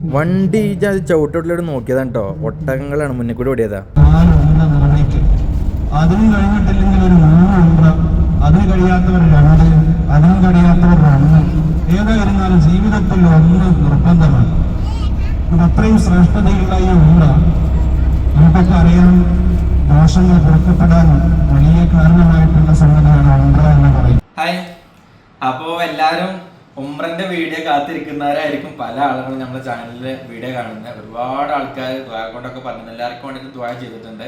വണ്ടി അത് ചവിട്ടോട്ടിലോട്ട് നോക്കിയതാണ് കേട്ടോ ഒട്ടകങ്ങളാണ് മുന്നിൽ കൂടി ഓടിയതാ. അതും കഴിഞ്ഞിട്ടില്ലെങ്കിൽ ഒരു മൂന്ന് അതിന് കഴിയാത്തവർ രണ്ട് അതും കഴിയാത്തവർ ഒന്ന്. ഏതായിരുന്നാലും ജീവിതത്തിൽ ഒന്ന് നിർബന്ധമാണ്. അത്രയും ശ്രേഷ്ഠതയുള്ള ഈ ഉണ്ട. നമുക്കൊക്കെ അറിയാം ദോഷങ്ങൾ പൊറുക്കപ്പെടാൻ വലിയ കാരണമായിട്ടുള്ള സംഗതിയാണ് ഉണ്ട എന്ന് പറയും ഹായ്. അപ്പോൾ എല്ലാവരും ഉമ്രന്റെ വീഡിയോ കാത്തിരിക്കുന്നവരായിരിക്കും പല ആളുകളും നമ്മുടെ ചാനലിൽ വീഡിയോ കാണുന്നത്. ഒരുപാട് ആൾക്കാർ ദ്വാ കൊണ്ടൊക്കെ പറഞ്ഞു എല്ലാവർക്കും വേണ്ടിയിട്ട് ദ്വാ ചെയ്തിട്ടുണ്ട്.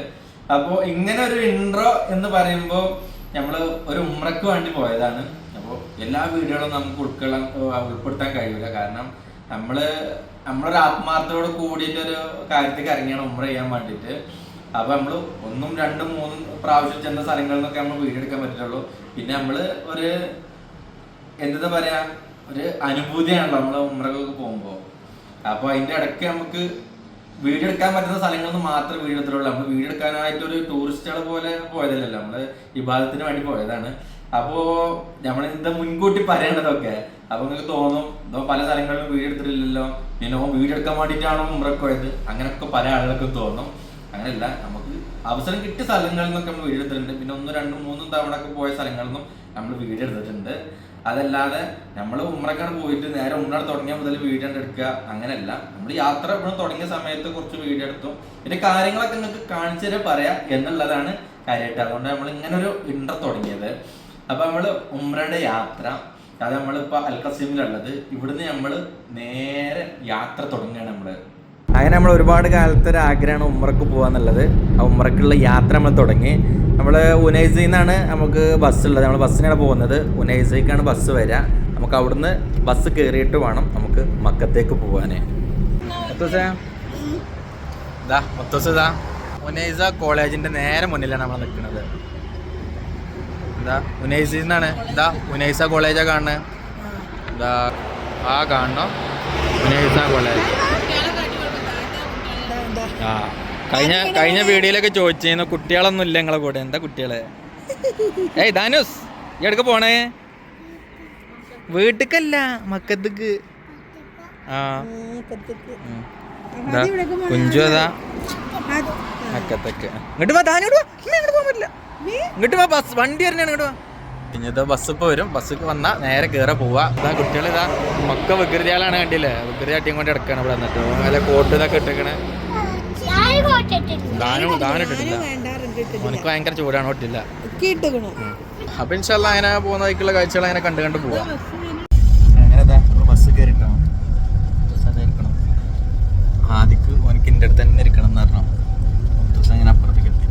അപ്പോൾ ഇങ്ങനെ ഒരു ഇൻട്രോ എന്ന് പറയുമ്പോൾ നമ്മൾ ഒരു ഉമ്രക്ക് വേണ്ടി പോയതാണ്. അപ്പോൾ എല്ലാ വീഡിയോകളും നമുക്ക് ഉൾക്കൊള്ളാൻ ഉൾപ്പെടുത്താൻ കഴിയില്ല കാരണം നമ്മൾ നമ്മളൊരു ആത്മാർത്ഥത്തോട് കൂടിയിട്ട് ഒരു കാര്യത്തേക്ക് ഇറങ്ങിയാണ് ഉമ്ര ചെയ്യാൻ വേണ്ടിയിട്ട്. അപ്പൊ നമ്മൾ ഒന്നും രണ്ടും മൂന്നും പ്രാവശ്യം ചെന്ന സ്ഥലങ്ങളിൽ നിന്നൊക്കെ നമ്മൾ വീഡിയോ എടുക്കാൻ പറ്റുള്ളൂ പിന്നെ നമ്മൾ ഒരു എന്താ പറയാ ഒരു അനുഭൂതിയാണ് നമ്മൾ ഉമ്രക്കൊക്കെ പോകുമ്പോ. അപ്പൊ അതിന്റെ ഇടയ്ക്ക് നമുക്ക് വീഡിയോ എടുക്കാൻ പറ്റുന്ന സ്ഥലങ്ങളിൽ നിന്ന് മാത്രമേ വീഡിയോ എടുത്തിട്ടുള്ളൂ. നമ്മൾ വീഡിയോ എടുക്കാനായിട്ട് ഒരു ടൂറിസ്റ്റുകളെ പോലെ പോയതല്ലല്ലോ. നമ്മൾ വിഭാഗത്തിന് വേണ്ടി പോയതാണ്. അപ്പോ നമ്മൾ ഇത് മുൻകൂട്ടി പറയേണ്ടതൊക്കെ അപ്പൊ നിങ്ങൾക്ക് തോന്നും ഇതോ പല സ്ഥലങ്ങളിലും വീഡിയോ എടുത്തിട്ടില്ലല്ലോ. പിന്നെ വീഡിയോ എടുക്കാൻ വേണ്ടിയിട്ടാണോ ഉമ്രക്ക് പോയത്? അങ്ങനെയൊക്കെ പല ആളുകൾക്കും തോന്നും. അങ്ങനെയല്ല നമുക്ക് അവസരം കിട്ടിയ സ്ഥലങ്ങളിൽ നിന്നൊക്കെ നമ്മൾ വീഡിയോ എടുത്തിട്ടുണ്ട്. പിന്നെ ഒന്ന് രണ്ടും മൂന്നും തവണ ഒക്കെ പോയ സ്ഥലങ്ങളിൽ നിന്നും നമ്മൾ വീഡിയോ എടുത്തിട്ടുണ്ട്. അതല്ലാതെ നമ്മൾ ഉമ്രക്കാണ് പോയിട്ട് നേരെ ഉമ്മറ തുടങ്ങിയ മുതൽ വീഡിയോ എടുക്കുക അങ്ങനെയല്ല നമ്മൾ യാത്ര എപ്പോഴും തുടങ്ങിയ സമയത്ത് കുറച്ച് വീഡിയോ എടുത്തു. പിന്നെ കാര്യങ്ങളൊക്കെ നിങ്ങൾക്ക് കാണിച്ചു തരാൻ പറയാം എന്നുള്ളതാണ് കാര്യമായിട്ട് അതുകൊണ്ട് നമ്മൾ ഇങ്ങനെ ഒരു ഇൻട്ര തുടങ്ങിയത്. അപ്പൊ നമ്മൾ ഉമ്രയുടെ യാത്ര. അത് നമ്മളിപ്പോ അൽക്കസീമിലുള്ളത് ഇവിടുന്ന് നമ്മൾ നേരെ യാത്ര തുടങ്ങുകയാണ് നമ്മൾ. അങ്ങനെ നമ്മൾ ഒരുപാട് കാലത്തെ ഒരു ആഗ്രഹമാണ് ഉമ്രക്ക് പോകാന്നുള്ളത് ആ ഉമ്മറക്കുള്ള യാത്ര നമ്മൾ തുടങ്ങി. നമ്മൾ ഉനൈസയിൽ നിന്നാണ് നമുക്ക് ബസ് ഉള്ളത്. നമ്മൾ ബസ്സിനാണ് പോകുന്നത്. ഉനൈസയ്ക്കാണ് ബസ് വരിക. നമുക്ക് അവിടുന്ന് ബസ് കയറിയിട്ട് വേണം നമുക്ക് മക്കത്തേക്ക് പോകാനേ ഉനൈസ കോളേജിന്റെ നേരെ മുന്നിലാണ് നമ്മൾ നിൽക്കുന്നത് എന്താ ഉനൈസയിൽ നിന്നാണ്. ഇതാ ഉനൈസ കോളേജാ കാണുന്നത് ഇതാ ആ കാണണം. ഉനൈസ കോളേജ്. ആ കഴിഞ്ഞ കഴിഞ്ഞ വീഡിയോയിലൊക്കെ ചോദിച്ചിരുന്നു കുട്ടികളൊന്നും ഇല്ല നിങ്ങളെ കൂടെ. എന്താ കുട്ടികളെ? ഏയ് ധാനുസ് ഈ എടുക്ക പോണേ? വീട്ടിക്കല്ല മക്കത്തേക്ക്. ആ. കുഞ്ചു അതാ. മക്കത്തേക്ക്. ഇങ്ങോട്ട് വാ ഇമ്മ ഇങ്ങോട്ട് പോകാൻ പറ്റില്ല. ഇങ്ങോട്ട് വാ ബസ് വണ്ടി വരണേ ഇങ്ങോട്ട് വാ. ഇനിയത് ബസ് ഇപ്പോൾ വരും. ബസ് വന്നാ നേരെ കയറി പോവുക ഇതാ കുട്ടികൾ ഇതാ മക്ക വികൃതിയാളാണ് കണ്ടില്ലേ? വികൃതി അട്ടിയും കൊണ്ട് എടുക്കണം ഇവിടെ വന്നിട്ട്. നല്ല കോട്ട് ഇതൊക്കെ ഇട്ടേക്കണേ. ദാനം ദാനം ഇട്ടിട്ടില്ല. എനിക്ക് ഭയങ്കര ചൂടാണ് ഒട്ടില്ല. അപ്പൊ ഇൻഷല്ല അങ്ങനെ പോകുന്ന വഴിക്കുള്ള കാഴ്ചകൾ അങ്ങനെ കണ്ട് കണ്ട് പോവാം. ആദിക്ക് ഓനക്ക് എന്റെ അടുത്ത് തന്നെ ഇരിക്കണം എന്ന് പറഞ്ഞു ദിവസം അങ്ങനെ അപ്പുറത്തേക്ക് എത്തി.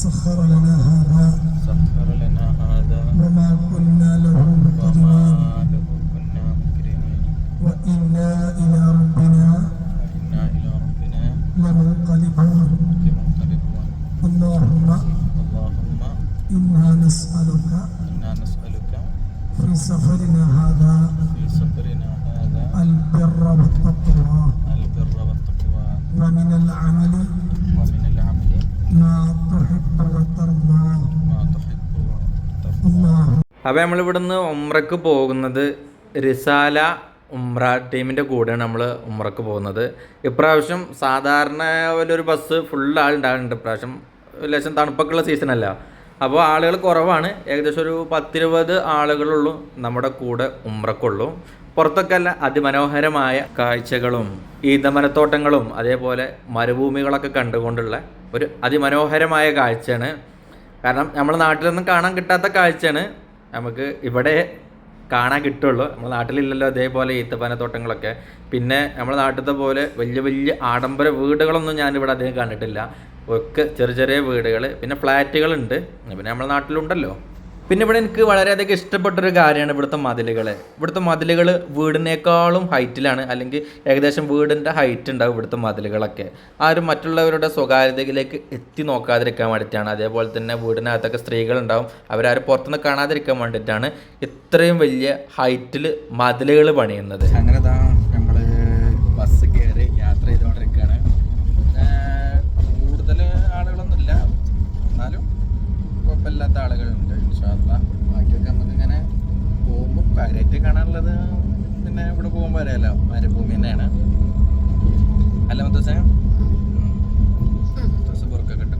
سخر لنا هذا. سخر لنا هذا. وما كنا له مقرنين. وإنا إلى ربنا وإنا إلى ربنا لمنقلبون. لمنقلبون. اللهم اللهم إنا نسألك إنا نسألك في سفرنا هذا. في سفرنا هذا. البر والتقوى. البر والتقوى. ومن العمل അപ്പോൾ നമ്മളിവിടുന്ന് ഉമ്രക്ക് പോകുന്നത് റിസാല ഉമ്ര ടീമിന്റെ കൂടെയാണ് നമ്മൾ ഉമ്രക്ക് പോകുന്നത്. ഇപ്രാവശ്യം സാധാരണ ഒരു ബസ് ഫുൾ ആളുണ്ടാകുന്നുണ്ട് ഇപ്രാവശ്യം ലേശം തണുപ്പൊക്കെയുള്ള സീസണല്ല അപ്പോൾ ആളുകൾ കുറവാണ്. ഏകദേശം ഒരു പത്തിരുപത് ആളുകളുള്ളൂ നമ്മുടെ കൂടെ ഉമ്രക്കുള്ളൂ പുറത്തൊക്കെ അല്ല അതിമനോഹരമായ കാഴ്ചകളും ഈന്തമരത്തോട്ടങ്ങളും അതേപോലെ മരുഭൂമികളൊക്കെ കണ്ടുകൊണ്ടുള്ള ഒരു അതിമനോഹരമായ കാഴ്ചയാണ്. കാരണം നമ്മുടെ നാട്ടിലൊന്നും കാണാൻ കിട്ടാത്ത കാഴ്ചയാണ്. നമുക്ക് ഇവിടെ കാണാൻ കിട്ടുള്ളൂ. നമ്മുടെ നാട്ടിലില്ലല്ലോ അതേപോലെ ഈത്തപ്പനത്തോട്ടങ്ങളൊക്കെ പിന്നെ നമ്മുടെ നാട്ടിലത്തെ പോലെ വലിയ വലിയ ആഡംബര വീടുകളൊന്നും ഞാനിവിടെ അധികം കണ്ടിട്ടില്ല. ഒക്കെ ചെറിയ ചെറിയ വീടുകൾ പിന്നെ ഫ്ലാറ്റുകളുണ്ട്. പിന്നെ നമ്മുടെ നാട്ടിലുണ്ടല്ലോ. പിന്നെ ഇവിടെ എനിക്ക് വളരെയധികം ഇഷ്ടപ്പെട്ടൊരു കാര്യമാണ് ഇവിടുത്തെ മതിലുകൾ. ഇവിടുത്തെ മതിലുകൾ വീടിനേക്കാളും ഹൈറ്റിലാണ് അല്ലെങ്കിൽ ഏകദേശം വീടിന്റെ ഹൈറ്റ് ഉണ്ടാവും ഇവിടുത്തെ മതിലുകളൊക്കെ. ആരും മറ്റുള്ളവരുടെ സ്വകാര്യതയിലേക്ക് എത്തി നോക്കാതിരിക്കാൻ വേണ്ടിയിട്ടാണ്. അതേപോലെ തന്നെ വീടിനകത്തൊക്കെ സ്ത്രീകളുണ്ടാവും അവരാരും പുറത്തുനിന്ന് കാണാതിരിക്കാൻ വേണ്ടിയിട്ടാണ് ഇത്രയും വലിയ ഹൈറ്റിൽ മതിലുകൾ പണിയുന്നത്. അങ്ങനെ നമ്മൾ ബസ് കയറി യാത്ര ചെയ്തുകൊണ്ടിരിക്കുകയാണ് കൂടുതൽ ആളുകളൊന്നുമില്ല എന്നാലും കുഴപ്പമില്ലാത്ത ആളുകളുണ്ട് ഇൻഷാല്ല ബാക്കിയൊക്കെ നമുക്ക് ഇങ്ങനെ പോകുമ്പോൾ കാര്യമായിട്ട് കാണാനുള്ളത് പിന്നെ ഇവിടെ പോകുമ്പോൾ അറിയാലോ മരുഭൂമി തന്നെയാണ് അല്ല മുത്തശ്ശ മുത്തശ്ശ പുറക്കൊക്കെ ഇട്ടു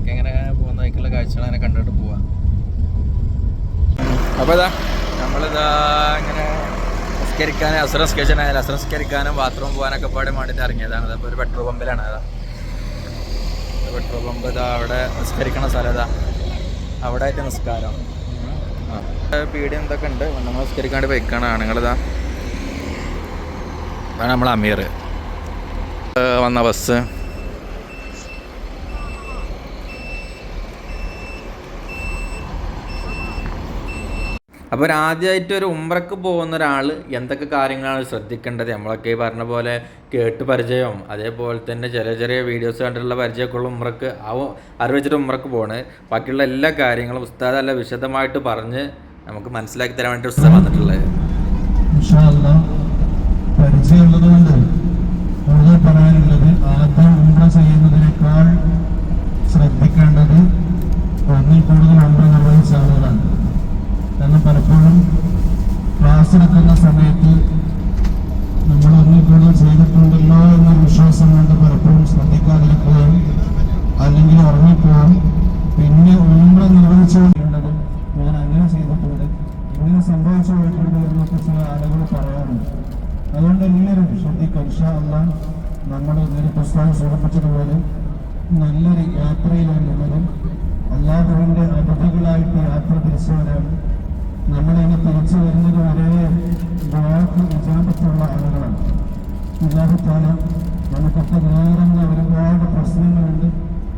ബാക്കി അങ്ങനെ പോകുന്ന കാഴ്ചകൾ അങ്ങനെ കണ്ടിട്ട് പോവാം. അപ്പോൾ ഇതാ നമ്മളിതാ ഇങ്ങനെ നിസ്കരിക്കാൻ അസുര നിസ്കരിച്ചാൽ അസുര നിസ്കരിക്കാനും ബാത്റൂം പോകാനൊക്കെ പാടെ വേണ്ടിയിട്ട് ഇറങ്ങിയതാണ്. അപ്പോൾ ഒരു പെട്രോൾ പമ്പിലാണ് അതാ പെട്രോൾ പമ്പ് ഇതാ അവിടെ നിസ്കരിക്കണ സ്ഥലം ഇതാ. അവിടെ ആയിട്ട് നിസ്കാരം പീടി എന്തൊക്കെ ഉണ്ട്. നമ്മൾ നിസ്കരിക്കാണ്ട് ബൈക്കാണ് ആണുങ്ങളിതാ. അതാണ് നമ്മൾ അമീർ. വന്ന ബസ്. അപ്പോൾ ഒരു ആദ്യമായിട്ട് ഒരു ഉംറക്ക് പോകുന്ന ഒരാൾ എന്തൊക്കെ കാര്യങ്ങളാണ് ശ്രദ്ധിക്കേണ്ടത്? നമ്മളൊക്കെ ഈ പറഞ്ഞ പോലെ കേട്ട് പരിചയം അതേപോലെ തന്നെ ചെറിയ ചെറിയ വീഡിയോസ് കണ്ടിട്ടുള്ള പരിചയമൊക്കെയുള്ള ഉംറക്ക് ആ അറിവെച്ചിട്ട് ഉംറക്ക് പോണ്. ബാക്കിയുള്ള എല്ലാ കാര്യങ്ങളും ഉസ്താദ് അല്ല വിശദമായിട്ട് പറഞ്ഞ് നമുക്ക് മനസ്സിലാക്കി തരാൻ വേണ്ടി ഉസ്താദ് വന്നിട്ടുള്ളത്. ഉംറ ശ്രദ്ധിക്കേണ്ടത് ഒന്നിൽ കൂടുതൽ ഉംറ നിർവഹിച്ച ആളുകളാണ് കാരണം പലപ്പോഴും ക്ലാസ് സമയത്ത് നമ്മൾ ഒന്നിൽ കൂടുതൽ ചെയ്തിട്ടുണ്ടല്ലോ എന്ന വിശ്വാസം കൊണ്ട് പലപ്പോഴും ശ്രദ്ധിക്കാതിരിക്കുകയും അല്ലെങ്കിൽ ഉറങ്ങിപ്പോവും. പിന്നെ ഉംറ നിർവഹിച്ചുകൊണ്ടിരുന്നത് ഞാൻ അങ്ങനെ ചെയ്തിട്ടുണ്ട് ഇങ്ങനെ സംഭവിച്ചു പോയിട്ടുണ്ട് എന്നൊക്കെ ചില ആളുകൾ പറയാറുണ്ട്. അതുകൊണ്ട് എല്ലാവരും ശ്രദ്ധിക്കുക ഇൻഷാ അല്ലാ നമ്മൾ ഇന്നലെ പുസ്തകം സൂചിപ്പിച്ചതുപോലെ നല്ലൊരു യാത്രയിലാണ് യാത്രയിലാണുള്ളത്. അല്ലാഹുവിന്റെ അതിഥികളായിട്ട് യാത്ര തിരിച്ചു വരാൻ നമ്മളിനി തിരിച്ചു വരുന്നത് വരെ ഇജാബത്തുള്ള ആളുകളാണ്. വിചാരിച്ചാൽ നമുക്കൊക്കെ നേരങ്ങൾ ഒരുപാട് പ്രശ്നങ്ങളുണ്ട്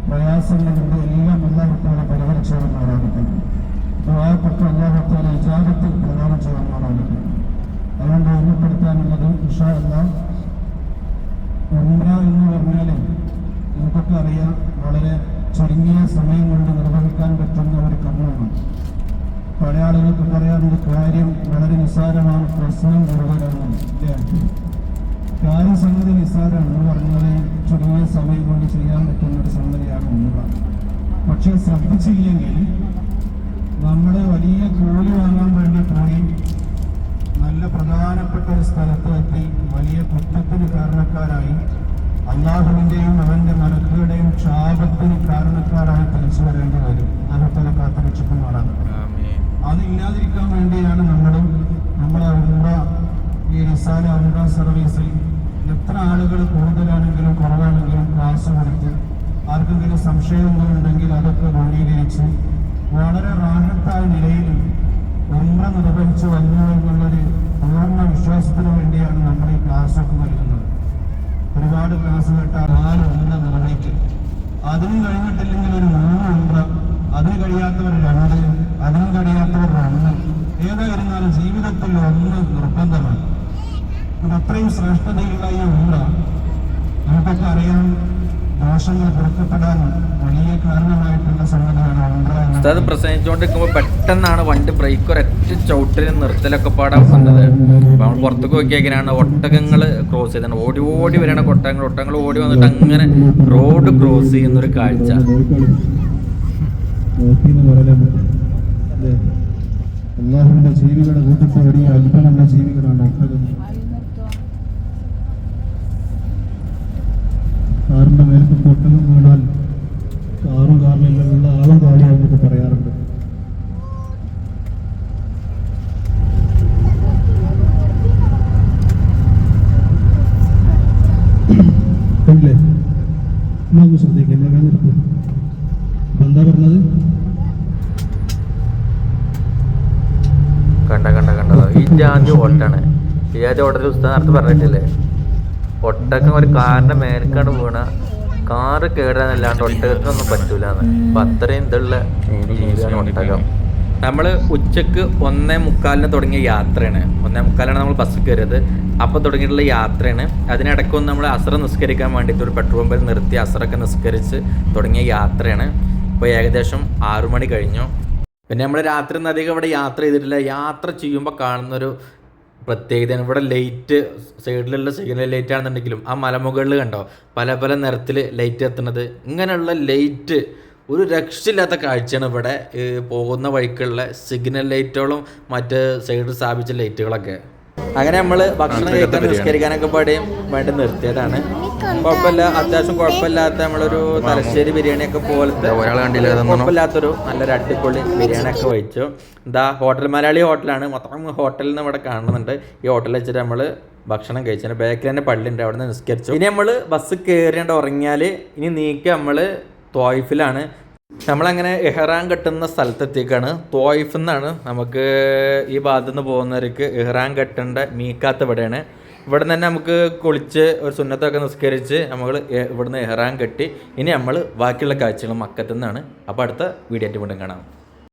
പ്രയാസങ്ങളുണ്ട് എല്ലാം എല്ലാവർക്കും പരിഹരിച്ചു വരുന്നവരാകട്ടെ ദുആപ്പെട്ട അല്ലാഹത്താല പ്രധാനം പ്രദാനം ചെയ്യുന്നവരാകട്ടെ അതുകൊണ്ട് ഓർമ്മപ്പെടുത്താനുള്ളത് ഉഷ എല്ലാം ഉമ്ര എന്ന് പറഞ്ഞാൽ നമുക്കൊക്കെ അറിയാം വളരെ ചുരുങ്ങിയ സമയം കൊണ്ട് നിർവഹിക്കാൻ പറ്റുന്ന ഒരു കർമ്മമാണ് പഴയ പറയാനൊരു കാര്യം വളരെ നിസ്സാരമാണ് പ്രശ്നം കൂടുതലാണ് കാര്യ സംഗതി നിസ്സാരമാണ്. എന്ന് പറഞ്ഞാൽ ചുരുങ്ങിയ സമയം കൊണ്ട് ചെയ്യാൻ പറ്റുന്ന ഒരു സംഗതിയാണ് എന്നുള്ളത് പക്ഷെ ശ്രദ്ധിച്ചില്ലെങ്കിൽ നമ്മൾ വലിയ കൂലി വാങ്ങാൻ വേണ്ടി പോയി നല്ല പ്രധാനപ്പെട്ട ഒരു സ്ഥലത്ത് എത്തി വലിയ കുറ്റത്തിന് കാരണക്കാരായി അള്ളാഹുവിന്റെയും അവന്റെ മലക്കുകളുടെയും ക്ഷാപത്തിന് കാരണക്കാരായി തിരിച്ചു വരേണ്ടി വരും. അനത്തല കാത്തുരക്ഷിക്കുന്നതാണ് അതില്ലാതിരിക്കാൻ വേണ്ടിയാണ് നമ്മൾ നമ്മളെ ഉംറ ഈ റിസാല ഉംറ സർവീസിൽ എത്ര ആളുകൾ കൂടുതലാണെങ്കിലും കുറവാണെങ്കിലും ക്ലാസ് കൊടുത്ത് ആർക്കെങ്കിലും സംശയങ്ങളുണ്ടെങ്കിൽ അതൊക്കെ ദൂരീകരിച്ച് വളരെ റാഹത്തായ നിലയിൽ ഉംറ നിർവഹിച്ചു വന്നു എന്നുള്ളൊരു പൂർണ വിശ്വാസത്തിന് വേണ്ടിയാണ് നമ്മൾ ഈ ക്ലാസ്സൊക്കെ നൽകുന്നത് ഒരുപാട് ക്ലാസ് കേട്ടാൽ നാല് ഉംറ നിർവഹിക്കും അതിനും കഴിഞ്ഞിട്ടില്ലെങ്കിൽ ഒരു മൂന്ന് ഉംറ അതിന് കഴിയാത്തവർ രണ്ട് അതിന് കഴിയാത്തവർ ഒന്ന് ഏതായിരുന്നാലും ജീവിതത്തിൽ ഒന്ന് നിർബന്ധമാണ്. ഇത് അത്രയും ശ്രേഷ്ഠതയുള്ള ഈ ഉണ്ട നമുക്കൊക്കെ അറിയാം ദോഷങ്ങൾ പുറത്തുപെടാൻ വലിയ കാരണമായിട്ടുള്ള സംഗതിയാണ് ഉണ്ട അത് പ്രസംഗിച്ചുകൊണ്ടിരിക്കുമ്പോൾ പെട്ടെന്നാണ് വണ്ടി ബ്രേക്ക് ഒരൊറ്റ ചവിട്ടിൽ നിർത്തലൊക്കെ പാടാൻ വന്നത് അപ്പൊ നമ്മൾ പുറത്തേക്ക് നോക്കിയേക്കാണ് ഒട്ടകങ്ങൾ ക്രോസ് ചെയ്താണ് ഓടി ഓടി വരികയാണ് ഒട്ടകങ്ങൾ ഒട്ടകങ്ങൾ ഓടി വന്നിട്ട് അങ്ങനെ റോഡ് ക്രോസ് ചെയ്യുന്ന ഒരു കാഴ്ച. നോക്കിയെന്ന് പറയലാണ് അല്ലേ അള്ളാഹുവിന്റെ ജീവികളുടെ കൂട്ടത്തിൽ വലിയ ജീവികളാണ് കാറിന്റെ മേൽക്ക് ഒട്ടകം വീണാൽ കാറും കാറിലുള്ള ആളും കാളിയാണെന്നൊക്കെ പറയാറുണ്ട് കണ്ടില്ലേ നമുക്ക് ശ്രദ്ധിക്കാം നമ്മളെ നിർത്തും അപ്പൊ എന്താ പറഞ്ഞത് കണ്ട കണ്ട ജാതി ഓട്ടാണ് ഈ ഓട്ടത്തിൽ ഉസ്താദ് നടത്തി പറഞ്ഞിട്ടില്ലേ? ഒട്ടക്കം ഒരു കാറിന്റെ മേൽക്കാണ് വീണ. കാറ് കേടാന്നല്ലാണ്ട് ഒട്ടകത്തിനൊന്നും പറ്റൂലെന്ന്. അപ്പൊ അത്രയും ഇതുള്ള ജീവിതമാണ് ഒട്ടകം. നമ്മൾ ഉച്ചയ്ക്ക് ഒന്നേ മുക്കാലിന് തുടങ്ങിയ യാത്രയാണ്. ഒന്നേ മുക്കാലാണ് നമ്മൾ ബസ് കയറിയത്. അപ്പോൾ തുടങ്ങിയിട്ടുള്ള യാത്രയാണ്. അതിനിടയ്ക്കൊന്ന് നമ്മൾ അസറ നിസ്കരിക്കാൻ വേണ്ടിയിട്ട് ഒരു പെട്രോൾ പമ്പിൽ നിർത്തി അസറൊക്കെ നിസ്കരിച്ച് തുടങ്ങിയ യാത്രയാണ്. ഇപ്പോൾ ഏകദേശം ആറു മണി കഴിഞ്ഞു. പിന്നെ നമ്മൾ രാത്രി ഒന്നും അധികം ഇവിടെ യാത്ര ചെയ്തിട്ടില്ല. യാത്ര ചെയ്യുമ്പോൾ കാണുന്നൊരു പ്രത്യേകതയാണ് ഇവിടെ ലൈറ്റ് സൈഡിലുള്ള സിഗ്നൽ ലൈറ്റ് ആണെന്നുണ്ടെങ്കിലും ആ മലമുകളിൽ കണ്ടോ? പല പല നിറത്തിൽ ലൈറ്റ് എത്തുന്നത്. ഇങ്ങനെയുള്ള ലൈറ്റ് ഒരു രക്ഷയില്ലാത്ത കാഴ്ചയാണ് ഇവിടെ പോകുന്ന വഴിക്കുള്ള സിഗ്നൽ ലൈറ്റുകളും മറ്റ് സൈഡിൽ സ്ഥാപിച്ച ലൈറ്റുകളൊക്കെ അങ്ങനെ നമ്മൾ ഭക്ഷണം കഴിക്കാൻ നിസ്കരിക്കാനൊക്കെ പാടിയും വേണ്ടി നിർത്തിയതാണ്. കുഴപ്പമില്ല അത്യാവശ്യം കുഴപ്പമില്ലാത്ത നമ്മളൊരു തലശ്ശേരി ബിരിയാണി ഒക്കെ പോലത്തെ കുഴപ്പമില്ലാത്തൊരു നല്ലൊരു അടിപൊളി ബിരിയാണി ഒക്കെ കഴിച്ചു എന്താ ഹോട്ടൽ മലയാളി ഹോട്ടലാണ്. മൊത്തം ഹോട്ടലിൽ നിന്ന് ഇവിടെ കാണുന്നുണ്ട്. ഈ ഹോട്ടലിൽ വെച്ചിട്ട് നമ്മൾ ഭക്ഷണം കഴിച്ചു ബാക്കിൽ തന്നെ പള്ളിയുണ്ട് അവിടെ നിന്ന് നിസ്കരിച്ചു. ഇനി നമ്മൾ ബസ് കയറിയാണ്ട് ഉറങ്ങിയാൽ ഇനി നീക്കി നമ്മൾ തോയ്ഫിലാണ് നമ്മളങ്ങനെ എഹ്റാൻ കെട്ടുന്ന സ്ഥലത്തെത്തിക്കാണ് തോയിഫ് എന്നാണ് നമുക്ക് ഈ ഭാഗത്തു നിന്ന് പോകുന്നവർക്ക് എഹ്റാൻ കെട്ടേണ്ട മീക്കാത്ത ഇവിടെയാണ്. ഇവിടെ തന്നെ നമുക്ക് കുളിച്ച് ഒരു സുന്നത്തൊക്കെ നിസ്കരിച്ച് നമ്മൾ ഇവിടുന്ന് എഹ്റാൻ കെട്ടി ഇനി നമ്മൾ ബാക്കിയുള്ള കാഴ്ചകൾ മക്കത്തു നിന്നാണ്. അപ്പോൾ അടുത്ത വീഡിയോ ആയിട്ട് വീണ്ടും കാണാം.